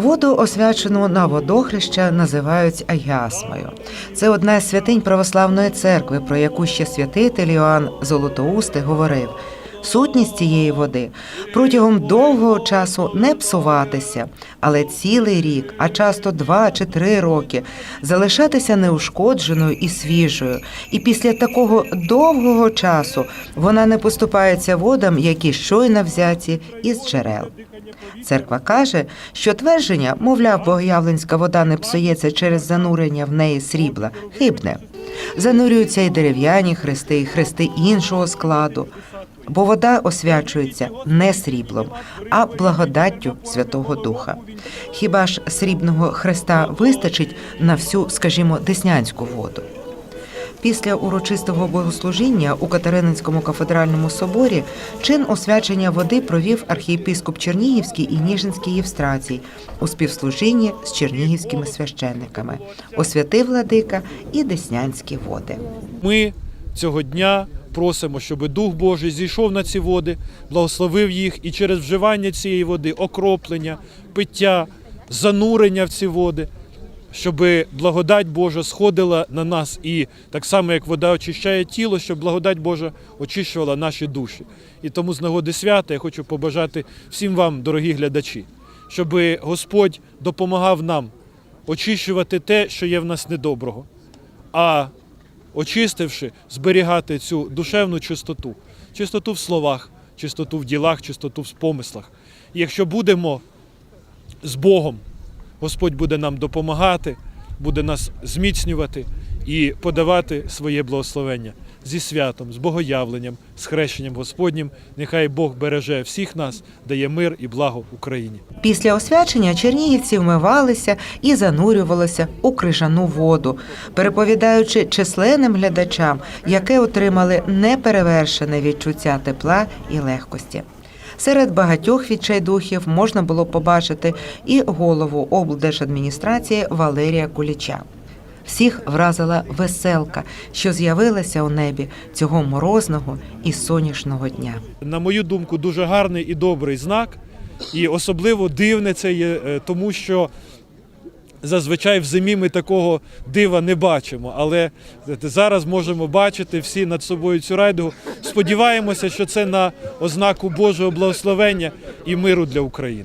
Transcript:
Воду, освячену на водохреща, називають Аясмою. Це одна з святинь православної церкви, про яку ще святитель Іоанн Золотоустий говорив. Сутність цієї води протягом довгого часу не псуватися, але цілий рік, а часто два чи три роки, залишатися неушкодженою і свіжою. І після такого довгого часу вона не поступається водам, які щойно взяті із джерел. Церква каже, що твердження, мовляв, богоявленська вода не псується через занурення в неї срібла, хибне. Занурюються і дерев'яні хрести, і хрести іншого складу. Бо вода освячується не сріблом, а благодаттю Святого Духа. Хіба ж срібного хреста вистачить на всю, скажімо, деснянську воду? Після урочистого богослужіння у Катерининському кафедральному соборі чин освячення води провів архієпископ Чернігівський і Ніжинський Євстратій у співслужінні з чернігівськими священниками, освятив владика і деснянські води. Ми цього дня просимо, щоб Дух Божий зійшов на ці води, благословив їх і через вживання цієї води, окроплення, пиття, занурення в ці води, щоб благодать Божа сходила на нас і так само, як вода очищає тіло, щоб благодать Божа очищувала наші душі. І тому з нагоди свята я хочу побажати всім вам, дорогі глядачі, щоб Господь допомагав нам очищувати те, що є в нас недоброго. А очистивши, зберігати цю душевну чистоту, чистоту в словах, чистоту в ділах, чистоту в помислах. І якщо будемо з Богом, Господь буде нам допомагати, буде нас зміцнювати і подавати своє благословення зі святом, з богоявленням, з хрещенням Господнім. Нехай Бог береже всіх нас, дає мир і благо Україні. Після освячення чернігівці вмивалися і занурювалися у крижану воду, переповідаючи численним глядачам, яке отримали неперевершене відчуття тепла і легкості. Серед багатьох відчайдухів можна було побачити і голову облдержадміністрації Валерія Куліча. Всіх вразила веселка, що з'явилася у небі цього морозного і сонячного дня. на мою думку, дуже гарний і добрий знак. І особливо дивне це є, е, тому що зазвичай в зимі ми такого дива не бачимо. Але зараз можемо бачити всі над собою цю райдугу. Сподіваємося, що це на ознаку Божого благословення і миру для України.